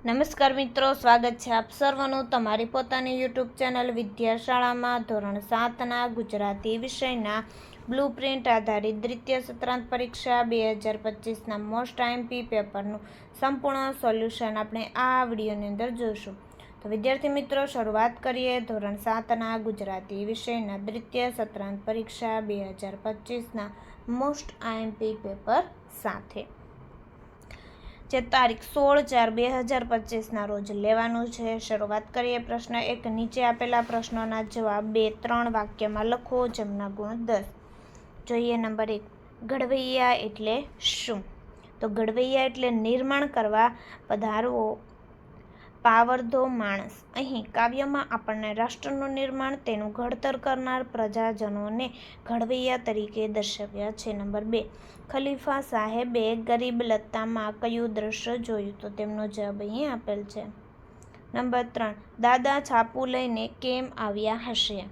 નમસ્કાર મિત્રો, સ્વાગત છે આપ સર્વનું તમારી પોતાની યુટ્યુબ ચેનલ વિદ્યાશાળામાં. ધોરણ સાતના ગુજરાતી વિષયના બ્લુ પ્રિન્ટ આધારિત દ્વિતીય સત્રાંત પરીક્ષા બે હજાર પચીસના મોસ્ટ આઈએમપી પેપરનું સંપૂર્ણ સોલ્યુશન આપણે આ વિડીયોની અંદર જોઈશું. તો વિદ્યાર્થી મિત્રો, શરૂઆત કરીએ ધોરણ સાતના ગુજરાતી વિષયના દ્વિતીય સત્રાંત પરીક્ષા બે હજાર પચીસના મોસ્ટ આઈએમપી પેપર સાથે. જે તારીખ સોળ ચાર બે હજાર પચીસના રોજ લેવાનું છે. શરૂઆત કરીએ પ્રશ્ન એક. નીચે આપેલા પ્રશ્નોના જવાબ બે ત્રણ વાક્યમાં લખો, જેમના ગુણ દસ. જોઈએ નંબર એક. ઘડવૈયા એટલે શું? તો ઘડવૈયા એટલે નિર્માણ કરવા પધારવો. પાવરધો માણસ. અહીં કાવ્યમાં આપણને રાષ્ટ્રનું નિર્માણ, તેનું ઘડતર કરનાર પ્રજાજનોને ઘડવૈયા તરીકે દર્શાવ્યા છે. નંબર બે. ખલીફા સાહેબે ગરીબ લત્તામાં કયું દ્રશ્ય જોયું તો તેમનો જવાબ અહીં આપેલ છે. નંબર ત્રણ. દાદા છાપું લઈને કેમ આવ્યા હશે?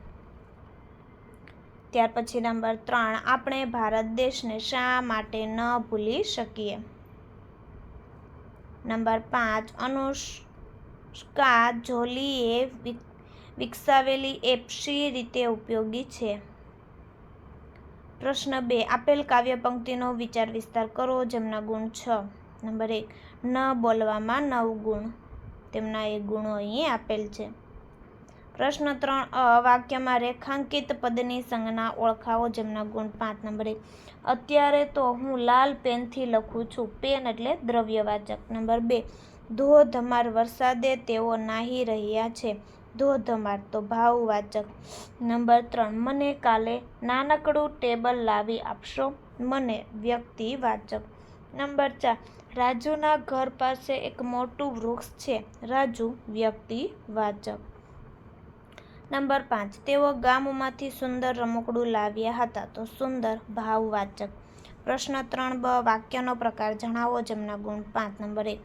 ત્યાર પછી નંબર ત્રણ. આપણે ભારત દેશને શા માટે ન ભૂલી શકીએ? નંબર પાંચ. અનુષ્કા જોલીએ વિકસાવેલી એપ શી રીતે ઉપયોગી છે. પ્રશ્ન બે, આપેલ કાવ્ય પંક્તિનો વિચાર વિસ્તાર કરો જેમના ગુણ છ. નંબર એક, ન બોલવામાં નવ ગુણ. તેમના એ ગુણો અહીં આપેલ છે. પ્રશ્ન ત્રણ, અ વાક્યમાં રેખાંકિત પદની સંજ્ઞા ઓળખાવો જેમના ગુણ પાંચ. નંબર એક, અત્યારે તો હું લાલ પેનથી લખું છું, પેન એટલે દ્રવ્યવાચક. નંબર બે ધોધમાર વરસાદે તેઓ નાહી રહ્યા છે. ધોધમાર તો ભાવવાચક. નંબર ત્રણ, મને કાલે નાનકડું ટેબલ લાવી આપશો? મને વ્યક્તિવાચક. નંબર ચાર, રાજુના ઘર પાસે એક મોટું વૃક્ષ છે. રાજુ વ્યક્તિવાચક. નંબર પાંચ, તેઓ ગામમાંથી સુંદર રમકડું લાવ્યા હતા. તો સુંદર ભાવવાચક. પ્રશ્ન ત્રણ બ વાક્યનો પ્રકાર જણાવો જેમના ગુણ પાંચ. નંબર એક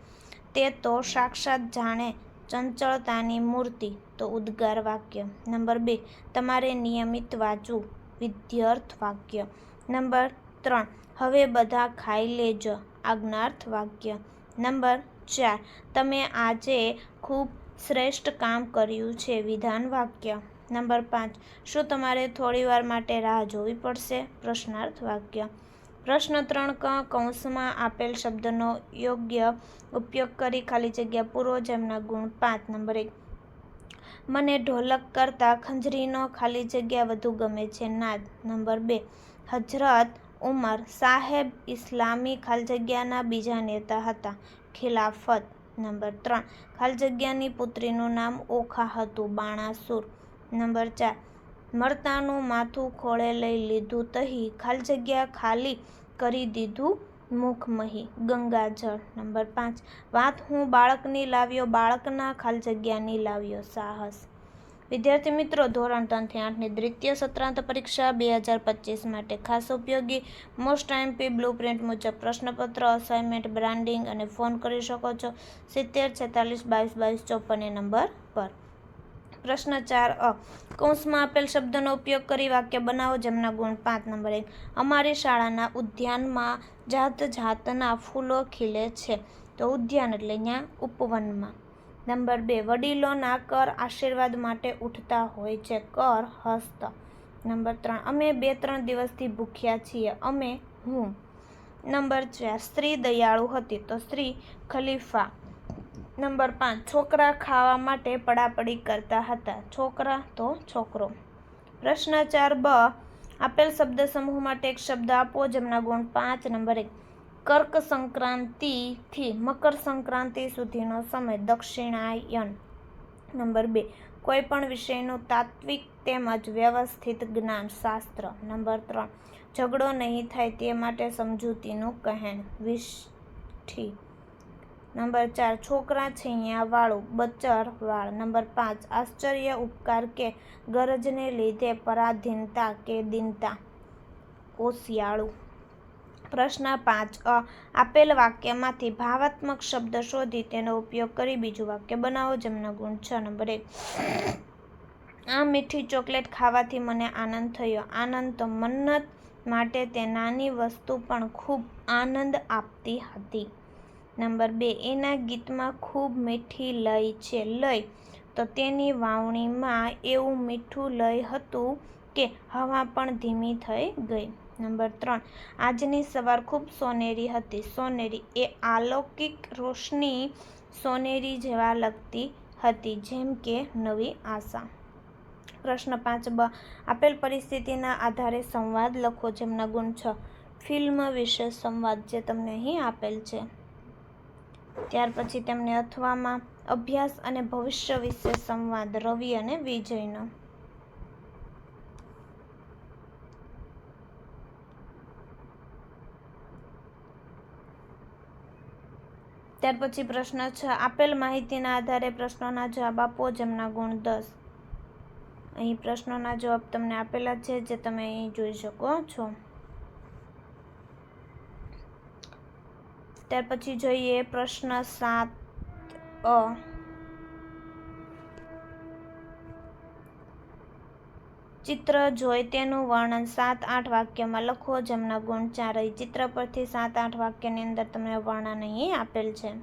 તે તો સાક્ષાત જાણે ચંચળતાની મૂર્તિ. તો ઉદ્ગાર વાક્ય. નંબર બે. તમારે નિયમિત વાંચવું. વિદ્યાર્થ વાક્ય. નંબર ત્રણ. હવે બધા ખાઈ લેજો. આજ્ઞાર્થ વાક્ય. નંબર ચાર. તમે આજે ખૂબ શ્રેષ્ઠ કામ કર્યું છે. વિધાન વાક્ય. નંબર પાંચ. શું તમારે થોડી વાર માટે રાહ જોવી પડશે? પ્રશ્નાર્થ વાક્ય. પ્રશ્ન ત્રણ ક, કૌંસમાં આપેલ શબ્દનો યોગ્ય ઉપયોગ કરી ખાલી જગ્યા પૂરો જેમના ગુણ પાંચ, નંબર એક. મને ઢોલક કરતાં ખંજરીનો ખાલી જગ્યા વધુ ગમે છે, નાદ. નંબર બે હજરત ઉમર સાહેબ ઇસ્લામી ખાલી જગ્યાના બીજા નેતા હતા. ખિલાફત. નંબર ત્રણ, ખાલી જગ્યાની પુત્રીનું નામ ઓખા હતું, બાણાસુર. નંબર ચાર મરતાનું માથું ખોળે લઈ લીધું તહી ખાલી જગ્યા ખાલી કરી દીધું મુખમહી. ગંગાજળ નંબર પાંચ. વાત હું બાળકની લાવ્યો, બાળકના ખાલી જગ્યાની લાવ્યો. સાહસ. વિદ્યાર્થી મિત્રો, ધોરણ ત્રણથી આઠની દ્વિતીય સત્રાંત પરીક્ષા બે હજાર પચીસ માટે ખાસ ઉપયોગી. મોસ્ટ એમપી બ્લુ પ્રિન્ટ મુજબ પ્રશ્નપત્ર અસાઇનમેન્ટ બ્રાન્ડિંગ અને ફોન કરી શકો છો. સિત્તેર, છેતાલીસ, બાવીસ બાવીસ, ચોપન નંબર પર. પ્રશ્ન ચાર અ. કૌંસમાં આપેલ શબ્દનો ઉપયોગ કરી વાક્ય બનાવો જેમના ગુણ પાંચ નંબર એક. અમારી શાળાના ઉદ્યાનમાં જાત જાતના ફૂલો ખીલે છે. તો ઉદ્યાન એટલે ત્યાં ઉપવનમાં. નંબર બે, વડીલોના કર આશીર્વાદ માટે ઉઠતા હોય છે. કર, હસ્ત. નંબર ત્રણ, અમે બે ત્રણ દિવસથી ભૂખ્યા છીએ. અમે હું? નંબર ચાર, સ્ત્રી દયાળુ હતી. તો સ્ત્રી ખલીફા. નંબર પાંચ, છોકરા ખાવા માટે પડાપડી કરતા હતા. છોકરા તો છોકરો. પ્રશ્ન ચાર બ, આપેલ શબ્દ સમૂહ માટે એક શબ્દ આપો, જેમના ગુણ પાંચ, નંબર એક. કર્ક સંક્રાંતિથી, મકર સંક્રાંતિ સુધીનો સમય દક્ષિણાયન. નંબર બે, કોઈ પણ વિષયનું તાત્વિક તેમજ વ્યવસ્થિત જ્ઞાન શાસ્ત્ર નંબર ત્રણ, ઝઘડો નહીં થાય તે માટે સમજૂતીનું કહેણ. વિષ્ઠી. નંબર ચાર, છોકરા છૈયા વાળું બચર વાળ. નંબર પાંચ, આશ્ચર્ય ઉપકાર કે ગરજને લીધે પરાધીનતા કે દીનતા? કોશિયાળું. પ્રશ્ન પાંચ, અ, આપેલ વાક્યમાંથી ભાવાત્મક શબ્દ શોધી તેનો ઉપયોગ કરી બીજું વાક્ય બનાવો જેમના ગુણ છ. નંબર એક, આ મીઠી ચોકલેટ ખાવાથી મને આનંદ થયો. આનંદ તો મન્નત માટે તે નાની વસ્તુ પણ ખૂબ આનંદ આપતી હતી. નંબર બે, એના ગીતમાં ખૂબ મીઠી લય છે. લય, તો તેની વાવણીમાં એવું મીઠું લય હતું કે હવા પણ ધીમી થઈ ગઈ. નંબર ત્રણ, આજની સવાર ખૂબ સોનેરી હતી. સોનેરી એ અલૌકિક રોશની સોનેરી જેવા લગતી હતી, જેમ કે નવી આશા. પ્રશ્ન પાંચ, બ, આપેલ પરિસ્થિતિના આધારે સંવાદ લખો, જેમના ગુણ છ. ફિલ્મ વિશે સંવાદ જે તમને અહીં આપેલ છે. ત્યાર પછી તેમને અથવામાં અભ્યાસ અને ભવિષ્ય વિશે સંવાદ, રવિ અને વિજયનો. ત્યાર પછી પ્રશ્ન છ, આપેલ માહિતીના આધારે પ્રશ્નોના જવાબ આપો, જેમના ગુણ દસ. અહીં પ્રશ્નોના જવાબ તમને આપેલા છે, જે તમે અહીં જોઈ શકો છો. ત્યાર પછી જોઈએ પ્રશ્ન સાત અ. ચિત્ર જોઈ તેનું વર્ણન સાત આઠ વાક્યમાં લખો, જેમના ગુણ ચાર ચિત્ર પરથી સાત આઠ વાક્યની અંદર તમને વર્ણન અહીં આપેલ છે.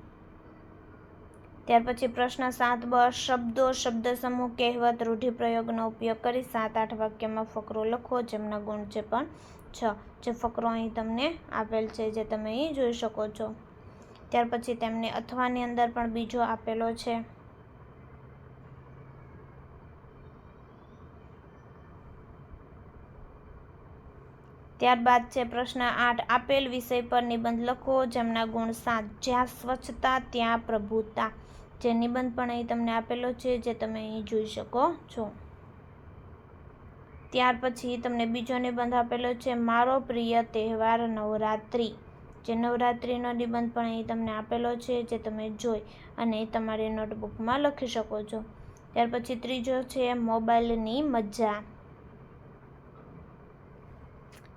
ત્યાર પછી પ્રશ્ન સાત બ, શબ્દો, શબ્દ સમૂહ, કહેવત, રૂઢિપ્રયોગનો ઉપયોગ કરી સાત આઠ વાક્યમાં ફકરો લખો, જેમના ગુણ છે પણ છ, જે ફકરો અહીં તમને આપેલ છે, જે તમે અહીં જોઈ શકો છો. ત્યાર પછી તેમને અથવાની અંદર પણ બીજો આપેલો છે. ત્યારબાદ છે પ્રશ્ન આઠ, આપેલ વિષય પર નિબંધ લખો, જેમના ગુણ સાત, જ્યાં સ્વચ્છતા, ત્યાં પ્રભુતા. જે નિબંધ પણ અહીં તમને આપેલો છે, જે તમે અહીં જોઈ શકો છો. ત્યાર પછી તમને બીજો નિબંધ આપેલો છે, મારો પ્રિય તહેવાર નવરાત્રિ. જે નવરાત્રિનો નિબંધ પણ અહીં તમને આપેલો છે, જે તમે જોઈ અને તમારી નોટબુકમાં લખી શકો છો. ત્યાર પછી ત્રીજો છે, મોબાઈલની મજા.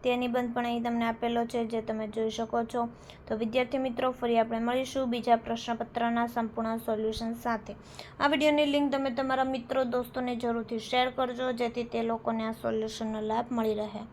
તે નિબંધ પણ અહીં તમને આપેલો છે, જે તમે જોઈ શકો છો. તો વિદ્યાર્થી મિત્રો, ફરી આપણે મળીશું બીજા પ્રશ્નપત્રના સંપૂર્ણ સોલ્યુશન સાથે. આ વિડીયોની લિંક તમે તમારા મિત્રો, દોસ્તોને જરૂરથી શેર કરજો, જેથી તે લોકોને આ સોલ્યુશનનો લાભ મળી રહે.